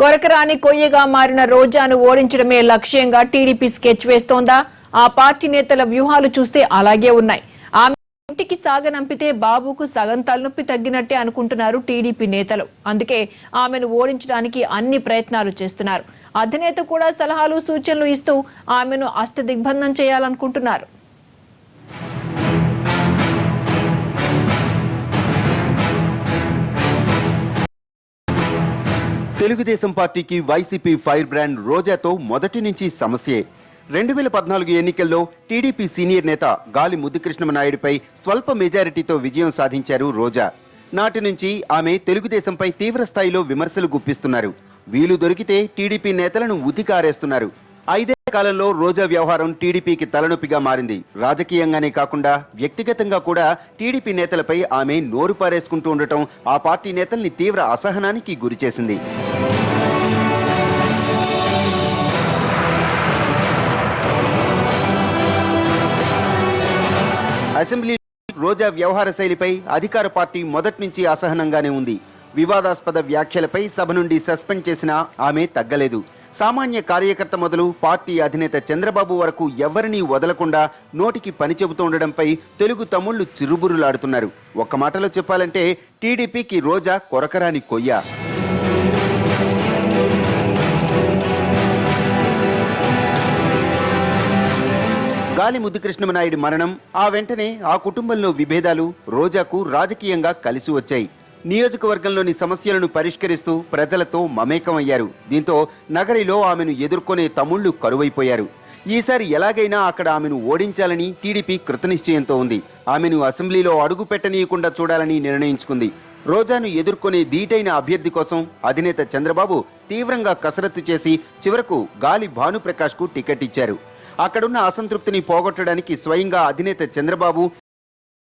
కొరకరాని కొయ్యగా మారిన రోజాను ఓడించడమే లక్ష్యంగా TDP sketch వేస్తోందా? ఆ పార్టీ నేతల వ్యూహాలు చూస్తే అలాగే ఉన్నాయి. ఆమె ఇంటికి సాగనంపితే బాబుకు సగం తలనొప్పి తగ్గినట్టే అనుకుంటున్నారు టీడీపీ నేతలు. అందుకే ఆమెను ఓడించడానికి అన్ని ప్రయత్నాలు చేస్తున్నారు. అధినేత కూడా సలహాలు సూచనలు ఇస్తూ ఆమెను అష్టదిగ్బంధం చేయాలనుకుంటున్నారు. తెలుగుదేశం పార్టీకి వైసీపీ ఫైర్ బ్రాండ్ రోజాతో మొదటి నుంచి సమస్యే. రెండు వేల పద్నాలుగు ఎన్నికల్లో టీడీపీ సీనియర్ నేత గాలి ముద్దుకృష్ణమనాయుడిపై స్వల్ప మెజారిటీతో విజయం సాధించారు రోజా. నాటి నుంచి ఆమె తెలుగుదేశంపై తీవ్ర స్థాయిలో విమర్శలు గుప్పిస్తున్నారు. వీలు దొరికితే టీడీపీ నేతలను ఉతికారేస్తున్నారు. ఐదే కాలంలో రోజా వ్యవహారం టీడీపీకి తలనొప్పిగా మారింది. రాజకీయంగానే కాకుండా వ్యక్తిగతంగా కూడా టీడీపీ నేతలపై ఆమె నోరు పారేసుకుంటూ ఉండటం ఆ పార్టీ నేతల్ని తీవ్ర అసహనానికి గురిచేసింది. అసెంబ్లీ రోజా వ్యవహార శైలిపై అధికార పార్టీ మొదటి నుంచి అసహనంగానే ఉంది. వివాదాస్పద వ్యాఖ్యలపై సభ నుండి సస్పెండ్ చేసినా ఆమె తగ్గలేదు. సామాన్య కార్యకర్త మొదలు పార్టీ అధినేత చంద్రబాబు వరకు ఎవరినీ వదలకుండా నోటికి పని చెబుతూ ఉండడంపై తెలుగు తమ్ముళ్ళు చిరుబురులాడుతున్నారు ఒక్క మాటలో చెప్పాలంటే టీడీపీకి రోజా కొరకరాని కొయ్య. గాలి ముద్దుకృష్ణమనాయుడి మరణం ఆ వెంటనే ఆ కుటుంబంలో విభేదాలు రోజాకు రాజకీయంగా కలిసి వచ్చాయి. నియోజకవర్గంలోని సమస్యలను పరిష్కరిస్తూ ప్రజలతో మమేకమయ్యారు. దీంతో నగరిలో ఆమెను ఎదుర్కొనే తమ్ముళ్ళు కరువైపోయారు. ఈసారి ఎలాగైనా అక్కడ ఆమెను ఓడించాలని టీడీపీ కృతనిశ్చయంతో ఉంది. ఆమెను అసెంబ్లీలో అడుగు పెట్టనీయకుండా చూడాలని నిర్ణయించుకుంది. రోజాను ఎదుర్కొనే ధీటైన అభ్యర్థి కోసం అధినేత చంద్రబాబు తీవ్రంగా కసరత్తు చేసి చివరకు గాలి భానుప్రకాష్కు టికెట్ ఇచ్చారు. అక్కడున్న అసంతృప్తిని పోగొట్టడానికి స్వయంగా అధినేత చంద్రబాబు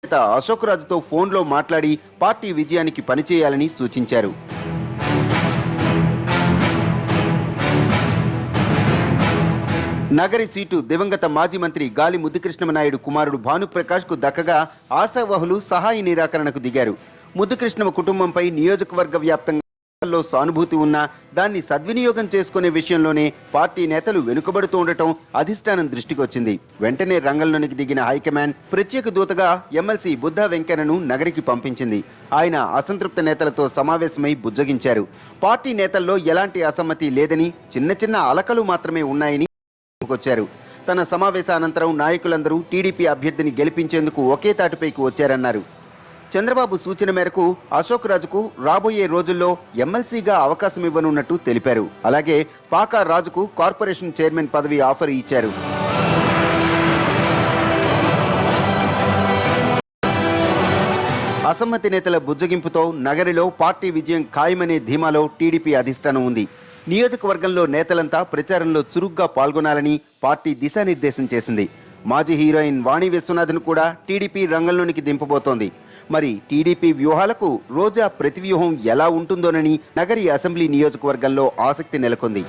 నేత అశోక్ రాజుతో ఫోన్లో మాట్లాడి పార్టీ విజయానికి పనిచేయాలని సూచించారు. నగరి సీటు దివంగత మాజీ మంత్రి గాలి ముద్దుకృష్ణమనాయుడు కుమారుడు భానుప్రకాష్కు దక్కగా ఆశావహులు సహాయ నిరాకరణకు దిగారు. ముద్దుకృష్ణమ కుటుంబంపై నియోజకవర్గ వ్యాప్తంగా లో సానుభూతి ఉన్నా దాన్ని సద్వినియోగం చేసుకునే విషయంలోనే పార్టీ నేతలు వెనుకబడుతూ ఉండటం అధిష్టానం దృష్టికొచ్చింది వెంటనే రంగంలోనికి దిగిన హైకమాండ్ ప్రత్యేక దూతగా ఎమ్మెల్సీ బుద్ధ వెంకన్నను నగరికి పంపించింది. ఆయన అసంతృప్త నేతలతో సమావేశమై బుజ్జగించారు. పార్టీ నేతల్లో ఎలాంటి అసమ్మతి లేదని చిన్న చిన్న అలకలు మాత్రమే ఉన్నాయని వచ్చారు తన సమావేశ అనంతరం నాయకులందరూ టీడీపీ అభ్యర్థిని గెలిపించేందుకు ఒకే తాటిపైకి వచ్చారన్నారు. చంద్రబాబు సూచన మేరకు అశోక్ రాజుకు రాబోయే రోజుల్లో ఎమ్మెల్సీగా అవకాశం ఇవ్వనున్నట్టు తెలిపారు. అలాగే పాకా రాజుకు కార్పొరేషన్ చైర్మన్ పదవి ఆఫర్ ఇచ్చారు. అసమ్మతి నేతల బుజ్జగింపుతో నగరిలో పార్టీ విజయం ఖాయమనే ధీమాలో టీడీపీ అధిష్టానం ఉంది. నియోజకవర్గంలో నేతలంతా ప్రచారంలో చురుగ్గా పాల్గొనాలని పార్టీ దిశానిర్దేశం చేసింది. మాజీ హీరోయిన్ వాణి విశ్వనాథ్ను కూడా టీడీపీ రంగంలోనికి దింపబోతోంది. మరి టీడీపీ వ్యూహాలకు రోజా ప్రతివ్యూహం ఎలా ఉంటుందోనని నగరి అసెంబ్లీ నియోజకవర్గంలో ఆసక్తి నెలకొంది.